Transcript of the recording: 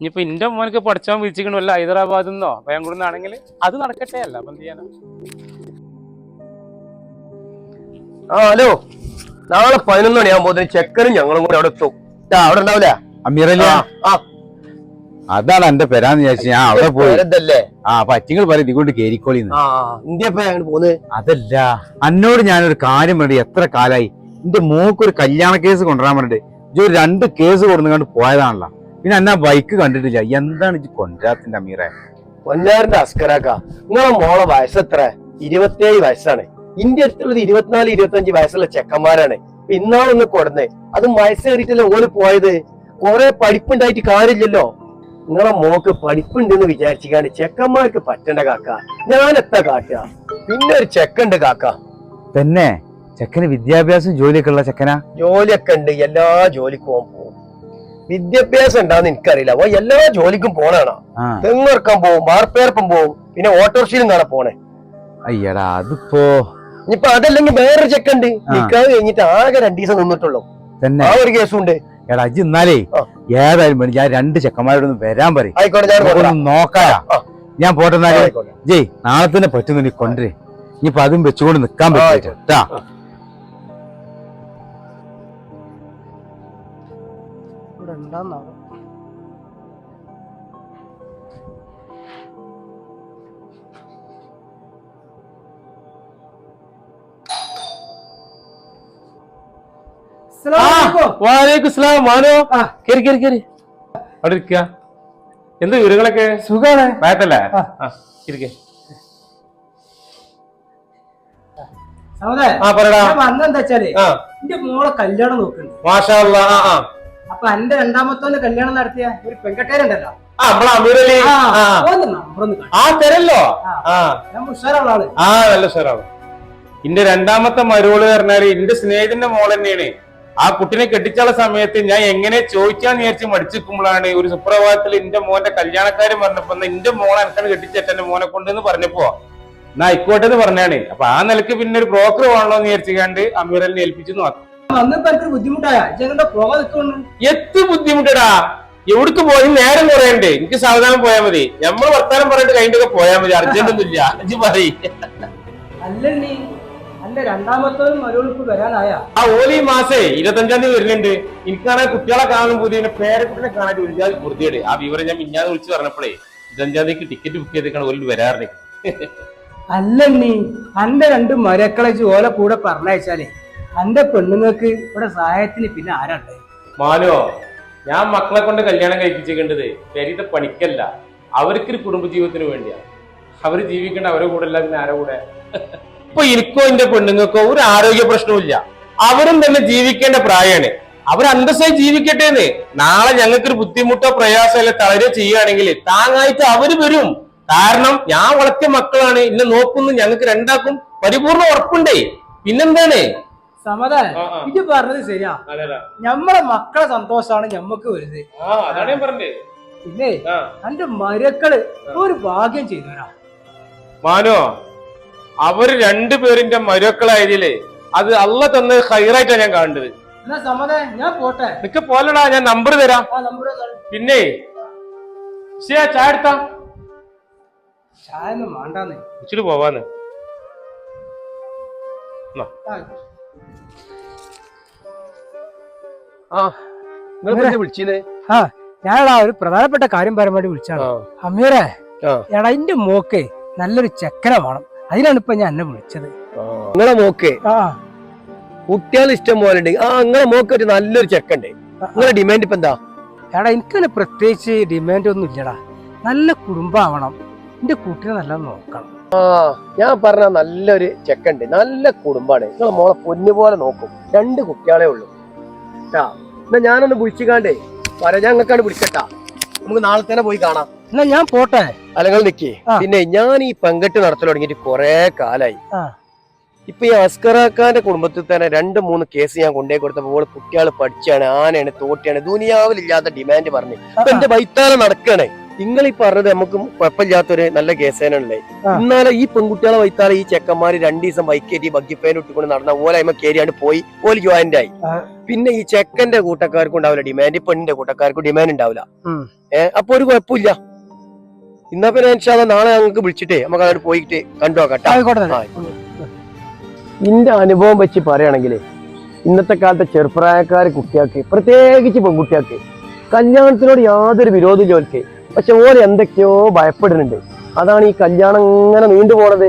ഇനിയിപ്പോ ഇന്റെ മോനക്ക് പഠിച്ചാൻ അല്ല ഹൈദരാബാദിൽ നിന്നോ? ബാംഗ്ലൂരിൽ നിന്നാണെങ്കിൽ അത് നടക്കട്ടെ അല്ല അപ്പം എന്ത് ചെയ്യാനാ? ആ ഹലോ. നാളെ പതിനൊന്ന് മണിയാകുമ്പോ ചെക്കനും ഞങ്ങളും കൂടെ അവിടെ എത്തും. അവിടെ ഉണ്ടാവില്ല? അമീറല്ല ആ അതാണ് എന്റെ പെരാന്ന് വിചാരിച്ചു ഞാൻ അവിടെ പോയി. ആ പറ്റിങ്ങൾ പറയും ഇതുകൊണ്ട് കേരിക്കോളിന്ന് ആ ഇന്ത്യ അങ്ങോട്ട് പോന്ന്? അതല്ല അന്നോട് ഞാനൊരു കാര്യം പറഞ്ഞു എത്ര കാലായി. എന്റെ മോക്ക് ഒരു കല്യാണ കേസ് കൊണ്ടുവരാൻ പറഞ്ഞിട്ട് ഒരു രണ്ട് കേസ് കൊടുന്നുകൊണ്ട് പോയതാണല്ലോ. പിന്നെ എന്നാ ബൈക്ക് കണ്ടിട്ടില്ല. എന്താണ് ഈ കൊഞ്ചാത്തിന്റെ അമീറെ? കൊഞ്ചാറിന്റെ അസ്കരാക്ക. നിങ്ങളെ മോളെ വയസ്സ് എത്ര? ഇരുപത്തിയേഴ് വയസ്സാണ്. ഇന്ത്യ അടുത്തുള്ളത് ഇരുപത്തിനാല് ഇരുപത്തഞ്ച് വയസ്സുള്ള ചെക്കന്മാരാണ്. ഇന്നാളൊന്ന് കൊടുന്നേ. അത് വയസ്സ് കയറിയിട്ടല്ലേ ഓൽ പോയത്? കുറെ പഠിപ്പുണ്ടായിട്ട് കാര്യമില്ലല്ലോ. നിങ്ങളെ മോക്ക് പഠിപ്പുണ്ടെന്ന് വിചാരിച്ചിക്കാണ് ചെക്കന്മാർക്ക് പറ്റണ്ട കാക്ക. ഞാൻ എത്താ കാക്ക. പിന്നെ ഒരു ചെക്കുണ്ട് കാക്ക. തന്നെ? ചെക്കന് വിദ്യാഭ്യാസം ജോലിയൊക്കെ ഉള്ള ചെക്കനാ? ജോലിയൊക്കെ ഉണ്ട്. എല്ലാ ജോലിക്കും പോകും വിദ്യാഭ്യാസം ഉണ്ടാവുന്ന എനിക്കറിയില്ല. ഓ എല്ലാ ജോലിക്കും പോണാണോ? തെങ്ങുറക്കാൻ പോവും വാർപ്പേർപ്പം പോവും പിന്നെ ഓട്ടോറിക്ഷയിലും നിന്നാണ് പോണേ. അയ്യടാ അതിപ്പോ ഇനിയിപ്പൊ അതല്ലെങ്കിൽ വേറൊരു ചെക്കുണ്ട് നിക്കാവ് കഴിഞ്ഞിട്ട് ആകെ രണ്ടു ദിവസം നിന്നിട്ടുള്ളൂ. ആ ഒരു കേസും ഉണ്ട്. എടാ അജി എന്നാലേ. ഏതായാലും വേണ്ടി ഞാൻ രണ്ട് ചെക്കന്മാരോടൊന്ന് വരാൻ പറയും. ആയിക്കോട്ടെ ഞാൻ പോട്ടെന്നാലേ ജയ് നാളെ തന്നെ പറ്റുന്നു നീ കൊണ്ടുവരേ. ഇനിയിപ്പൊ അതും വെച്ചുകൊണ്ട് നിക്കാൻ പറ്റും കേട്ടാ ഇവിടെ ഉണ്ടാന്നാവും വാലേക്കും സ്ലാം മാനോ ആ. കേറി കേറി കേറി. അവിടെ ഇരിക്കുക എന്ത് വിവരങ്ങളൊക്കെ? സുഖാണ്. ആ. ആ ഇരിക്കേ. സമുദായ ആ പറയടാ. വന്നെന്താ വെച്ചാൽ എന്റെ മോളെ കല്യാണം നോക്കുന്നുണ്ട്. മാഷാ. ആ ആ. അപ്പൊ എന്റെ രണ്ടാമത്തോന്ന് കല്യാണം നടത്തിയ ഒരു പെൺകട്ടേരുണ്ടല്ലോ. ഇന്റെ രണ്ടാമത്തെ മരുവൾ പറഞ്ഞാൽ എന്റെ സ്നേഹത്തിന്റെ മോൾ തന്നെയാണ്. ആ കുട്ടിനെ കെട്ടിച്ചുള്ള സമയത്ത് ഞാൻ എങ്ങനെ ചോദിക്കാന്ന് വിചാരിച്ച് മടിച്ചിരിക്കുമ്പോഴാണ് ഒരു സുപ്രഭാതത്തിൽ എന്റെ മോന്റെ കല്യാണക്കാരൻ പറഞ്ഞപ്പോ എന്നാ എന്റെ മോളെ എനിക്കാണ് കെട്ടിച്ചേട്ട എന്റെ മോനെ കൊണ്ടെന്ന് പറഞ്ഞപ്പോ എന്നാ ആയിക്കോട്ടെ എന്ന് പറഞ്ഞാണ്. അപ്പൊ ആ നിലയ്ക്ക് പിന്നെ ഒരു ബ്രോക്കർ വേണല്ലോ എന്ന് വിചാരിച്ചുകൊണ്ട് അമീറലിനെ ഏൽപ്പിച്ചു മാത്രം. വന്നപ്പോ എനിക്ക് ബുദ്ധിമുട്ടായ ഇജങ്ങളുടെ പോകാൻ നിൽക്കുന്നു എത്ത് ബുദ്ധിമുട്ടടാ? എവിടേക്ക് പോയി നേരം കുറയണ്ടേ? എനിക്ക് സാവധാനം പോയാ മതി. നമ്മൾ വർത്താനം പറഞ്ഞിട്ട് കഴിഞ്ഞിട്ടൊക്കെ പോയാൽ മതി. അർജന്റ് ഒന്നും ഇല്ല ഇജ്ജ് പറയ്. അല്ലണ്ണി എന്റെ രണ്ടാമത്തോനും മരുവളിപ്പ് വരാനായ? ആ ഓലി മാസേ ഇരുപത്തഞ്ചാം തീയതി വരുന്നുണ്ട്. എനിക്കാണെ കുട്ടികളെ കാണും പുതിയ പേരക്കുട്ടിനെ കാണാൻ ഒരുപാട് വൃത്തിയുടെ ആ വിവരം ഞാൻ മിഞ്ഞാതെ വിളിച്ച് പറഞ്ഞപ്പോഴേ ഇരുപത്തഞ്ചാം തീയതിക്ക് ടിക്കറ്റ് ബുക്ക് ചെയ്തേക്കാണ് ഓൽ വരാറുണ്ട് അല്ലണ്ണി എന്റെ രണ്ട് മരക്കളെ ഓലെ കൂടെ പറഞ്ഞയച്ചാലേ. എന്റെ പെണ്ണുങ്ങൾക്ക് ഇവിടെ സഹായത്തിന് പിന്നെ ആരാണ്ട് മാനോ ഞാൻ മക്കളെ കൊണ്ട് കല്യാണം കഴിപ്പിച്ചേക്കേണ്ടത് പെരീത്തെ പണിക്കല്ല. അവർക്കൊരു കുടുംബജീവിതത്തിന് വേണ്ടിയാ. അവർ ജീവിക്കേണ്ട അവരെ കൂടെ അല്ല പിന്നെ ആരോ കൂടെ? ഇപ്പൊ എനിക്കോ എന്റെ പെണ്ണുങ്ങൾക്കോ ഒരു ആരോഗ്യ പ്രശ്നവും അവരും തന്നെ ജീവിക്കേണ്ട പ്രായമാണ് അവർ അന്തസ്സായി ജീവിക്കട്ടെ എന്ന് നാളെ ഞങ്ങൾക്കൊരു ബുദ്ധിമുട്ടോ പ്രയാസോ അല്ലെ തളരെ ചെയ്യുകയാണെങ്കിൽ താങ്ങായിട്ട് അവർ വരും. കാരണം ഞാൻ വളർത്തിയ മക്കളാണ്. ഇന്നെ നോക്കുന്നു ഞങ്ങൾക്ക് രണ്ടാക്കും പരിപൂർണ ഉറപ്പുണ്ടേ. പിന്നെന്താണ്? സമാധാനം. ഇത് പറഞ്ഞത് ശരിയാ. ഞമ്മളെ മക്കളെ സന്തോഷമാണ് ഞമ്മക്ക് വരുന്നത്. പിന്നെ എന്റെ മരക്കൾ ഒരു ഭാഗ്യം ചെയ്തവരാ മാനോ അവർ രണ്ടുപേരിന്റെ മരുക്കളായതിലേ അത് അല്ല തന്ന ഹൈറായിട്ടാണ് ഞാൻ കാണുന്നത്. ഞാൻ പോട്ടെ. നിക്ക് പോലടാ ഞാൻ നമ്പർ തരാം. പിന്നെ ചായ എടുത്താ? ചായ ഒന്നും വേണ്ടാന്ന്. ഇച്ചിരി പോവാന്ന്. ആ, ആ നിങ്ങൾ വിളിച്ചത് ആ ഞാനടാ ഒരു പ്രധാനപ്പെട്ട കാര്യം പറയാൻ വേണ്ടി വിളിച്ചാണ് അമീറെ എടാ എന്റെ മോക്ക് നല്ലൊരു ചക്കര വേണം. അതിനാണ് ഇപ്പൊ ഞാൻ എന്നെ വിളിച്ചത്. നിങ്ങളെ മോക്ക് കുട്ടികൾ ഇഷ്ടം പോലെ ഉണ്ട്. ആ നിങ്ങളെ മോക്ക് ഒരു നല്ലൊരു ചെക്കണ്ടേ. നിങ്ങളെ ഡിമാൻഡ് ഇപ്പൊ എന്താ? എടാ എനിക്കങ്ങനെ പ്രത്യേകിച്ച് ഡിമാൻഡ് ഒന്നും ഇല്ലടാ. നല്ല കുടുംബമാവണം. എന്റെ കുട്ടികൾ നല്ല നോക്കണം. ആ ഞാൻ പറഞ്ഞ നല്ലൊരു ചെക്കുണ്ട് നല്ല കുടുംബാണ്. നിങ്ങളെ മോളെ പൊന്നു പോലെ നോക്കും. രണ്ട് കുട്ടികളെ ഉള്ളൂ. ട്ടാ എന്നാ ഞാനൊന്ന് വിളിച്ചിക്കാണ്ടേ പറയാ ഞാൻ നിങ്ങൾക്കാണ് വിളിക്കട്ടാ. നമുക്ക് നാളെ തന്നെ പോയി കാണാം. എന്നാ ഞാൻ പോട്ടെ. അല്ലെങ്കിൽ നിക്കേ. പിന്നെ ഞാൻ ഈ പെങ്കെട്ട് നടത്തൽ തുടങ്ങിയിട്ട് കൊറേ കാലായി. ആ. ഇപ്പൊ ഈ അസ്കറാക്കാന്റെ കുടുംബത്തിൽ തന്നെ രണ്ട് മൂന്ന് കേസ് ഞാൻ കൊണ്ടേ കൊടുത്തപ്പോൾ കുട്ടികൾ പഠിച്ചാണ് ആനയാണ് തോട്ടിയാണ് ദുനിയാവിലില്ലാത്ത ഡിമാൻഡ് പറഞ്ഞു. എന്റെ വൈത്താലം നടക്കണേ. നിങ്ങൾ ഈ പറഞ്ഞത് നമുക്ക് കുഴപ്പമില്ലാത്തൊരു നല്ല കേസേനല്ലേ. എന്നാലും ഈ പെൺകുട്ടികളെ വൈത്താലെ ഈ ചെക്കന്മാര് രണ്ടു ദിവസം ബൈക്ക് കയറ്റി ബഗ്ഗിപ്പേൻ ഇട്ടുകൊണ്ട് നടന്ന പോലെ അമ്മ കയറിയാണ് പോയി ഓൽ ജോയിന്റ് ആയി പിന്നെ ഈ ചെക്കന്റെ കൂട്ടക്കാർക്കും ഉണ്ടാവില്ല ഡിമാൻഡ് പെണ്ണിന്റെ കൂട്ടക്കാർക്കും ഡിമാൻഡ് ഉണ്ടാവില്ല. ഏഹ് അപ്പൊ ഒരു കുഴപ്പമില്ല. ഇന്നാ പിന്നെ ഇൻഷാല്ലാ നാളെ ഞങ്ങൾക്ക് വിളിച്ചിട്ടേ നമുക്ക് അവിടെ പോയിട്ട് കണ്ടു നോക്കട്ടെ നിന്റെ എന്റെ അനുഭവം വെച്ച് പറയുകയാണെങ്കിൽ ഇന്നത്തെ കാലത്തെ ചെറുപ്രായക്കാർ കുട്ടിയാക്കി പ്രത്യേകിച്ച് പെൺകുട്ടിയാക്കി കല്യാണത്തിനോട് യാതൊരു വിരോധം ഓൽക്ക്. പക്ഷെ ഓരെന്തൊക്കെയോ ഭയപ്പെടുന്നുണ്ട്. അതാണ് ഈ കല്യാണം ഇങ്ങനെ നീണ്ടു പോണത്